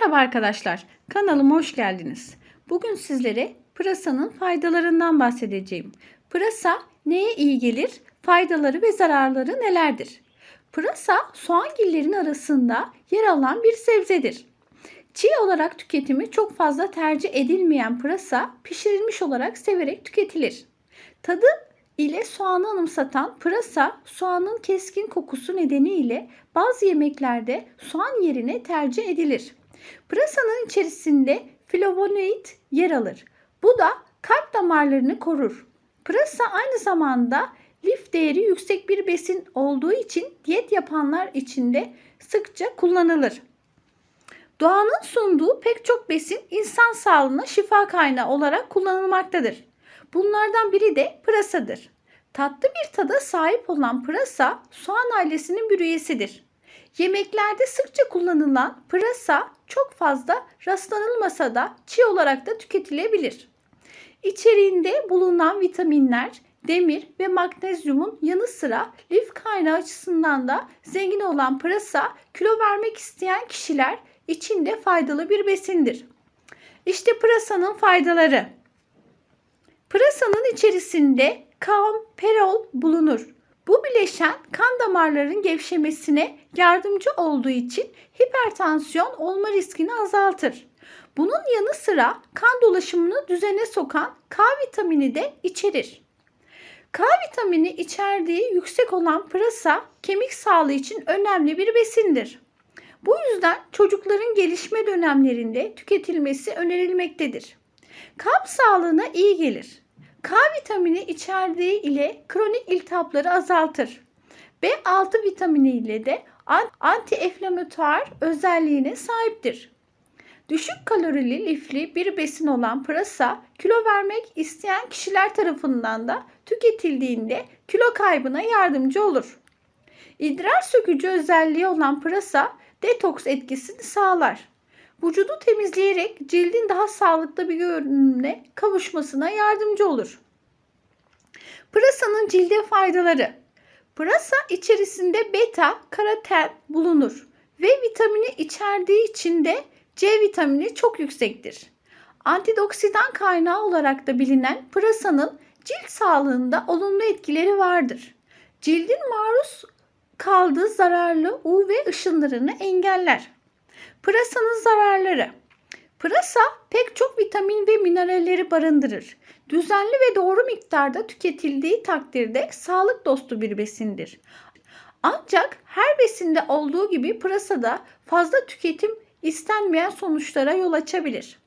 Merhaba arkadaşlar, kanalıma hoş geldiniz. Bugün sizlere pırasanın faydalarından bahsedeceğim. Pırasa neye iyi gelir, faydaları ve zararları nelerdir? Pırasa soğangillerin arasında yer alan bir sebzedir. Çiğ olarak tüketimi çok fazla tercih edilmeyen pırasa pişirilmiş olarak severek tüketilir. Tadı ile soğanı anımsatan pırasa soğanın keskin kokusu nedeniyle bazı yemeklerde soğan yerine tercih edilir. Pırasanın içerisinde flavonoid yer alır. Bu da kalp damarlarını korur. Pırasa aynı zamanda lif değeri yüksek bir besin olduğu için diyet yapanlar için de sıkça kullanılır. Doğanın sunduğu pek çok besin insan sağlığına şifa kaynağı olarak kullanılmaktadır. Bunlardan biri de pırasadır. Tatlı bir tada sahip olan pırasa soğan ailesinin bir üyesidir. Yemeklerde sıkça kullanılan pırasa çok fazla rastlanılmasa da çiğ olarak da tüketilebilir. İçeriğinde bulunan vitaminler, demir ve magnezyumun yanı sıra lif kaynağı açısından da zengin olan pırasa kilo vermek isteyen kişiler için de faydalı bir besindir. İşte pırasanın faydaları. Pırasanın içerisinde kamperol bulunur. Bu bileşen kan damarların gevşemesine yardımcı olduğu için hipertansiyon olma riskini azaltır. Bunun yanı sıra kan dolaşımını düzene sokan K vitamini de içerir. K vitamini içerdiği yüksek olan pırasa kemik sağlığı için önemli bir besindir. Bu yüzden çocukların gelişme dönemlerinde tüketilmesi önerilmektedir. Kalp sağlığına iyi gelir. K vitamini içerdiği ile kronik iltihapları azaltır. B6 vitamini ile de anti-enflamatuar özelliğine sahiptir. Düşük kalorili lifli bir besin olan pırasa kilo vermek isteyen kişiler tarafından da tüketildiğinde kilo kaybına yardımcı olur. İdrar sökücü özelliği olan pırasa detoks etkisini sağlar. Vücudu temizleyerek cildin daha sağlıklı bir görünümle kavuşmasına yardımcı olur. Pırasanın cilde faydaları. Pırasa içerisinde beta karoten bulunur ve vitamini içerdiği için de C vitamini çok yüksektir. Antidoksidan kaynağı olarak da bilinen pırasanın cilt sağlığında olumlu etkileri vardır. Cildin maruz kaldığı zararlı UV ışınlarını engeller. Pırasanın zararları. Pırasa pek çok vitamin ve mineralleri barındırır. Düzenli ve doğru miktarda tüketildiği takdirde sağlık dostu bir besindir. Ancak her besinde olduğu gibi pırasada fazla tüketim istenmeyen sonuçlara yol açabilir.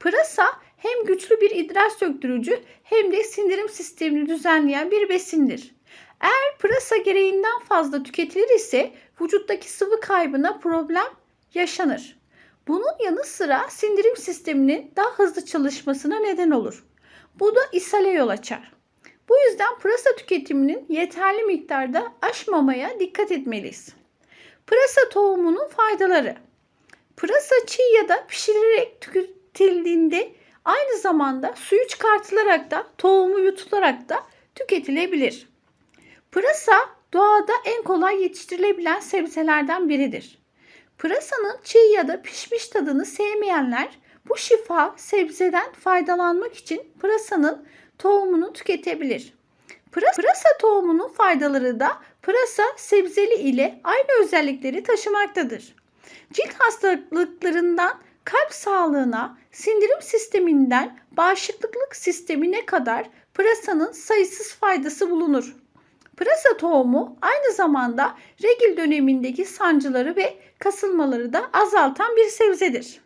Pırasa hem güçlü bir idrar söktürücü hem de sindirim sistemini düzenleyen bir besindir. Eğer pırasa gereğinden fazla tüketilir ise vücuttaki sıvı kaybına problem yaşanır. Bunun yanı sıra sindirim sisteminin daha hızlı çalışmasına neden olur. Bu da ishale yol açar. Bu yüzden pırasa tüketiminin yeterli miktarda aşmamaya dikkat etmeliyiz. Pırasa tohumunun faydaları. Pırasa çiğ ya da pişirilerek tüketildiğinde aynı zamanda suyu çıkartılarak da tohumu yutularak da tüketilebilir. Pırasa doğada en kolay yetiştirilebilen sebzelerden biridir. Pırasanın çiğ ya da pişmiş tadını sevmeyenler bu şifa sebzeden faydalanmak için pırasanın tohumunu tüketebilir. Pırasa, tohumunun faydaları da pırasa sebzeli ile aynı özellikleri taşımaktadır. Cilt hastalıklarından kalp sağlığına, sindirim sisteminden bağışıklık sistemine kadar pırasanın sayısız faydası bulunur. Pırasa tohumu aynı zamanda regil dönemindeki sancıları ve kasılmaları da azaltan bir sebzedir.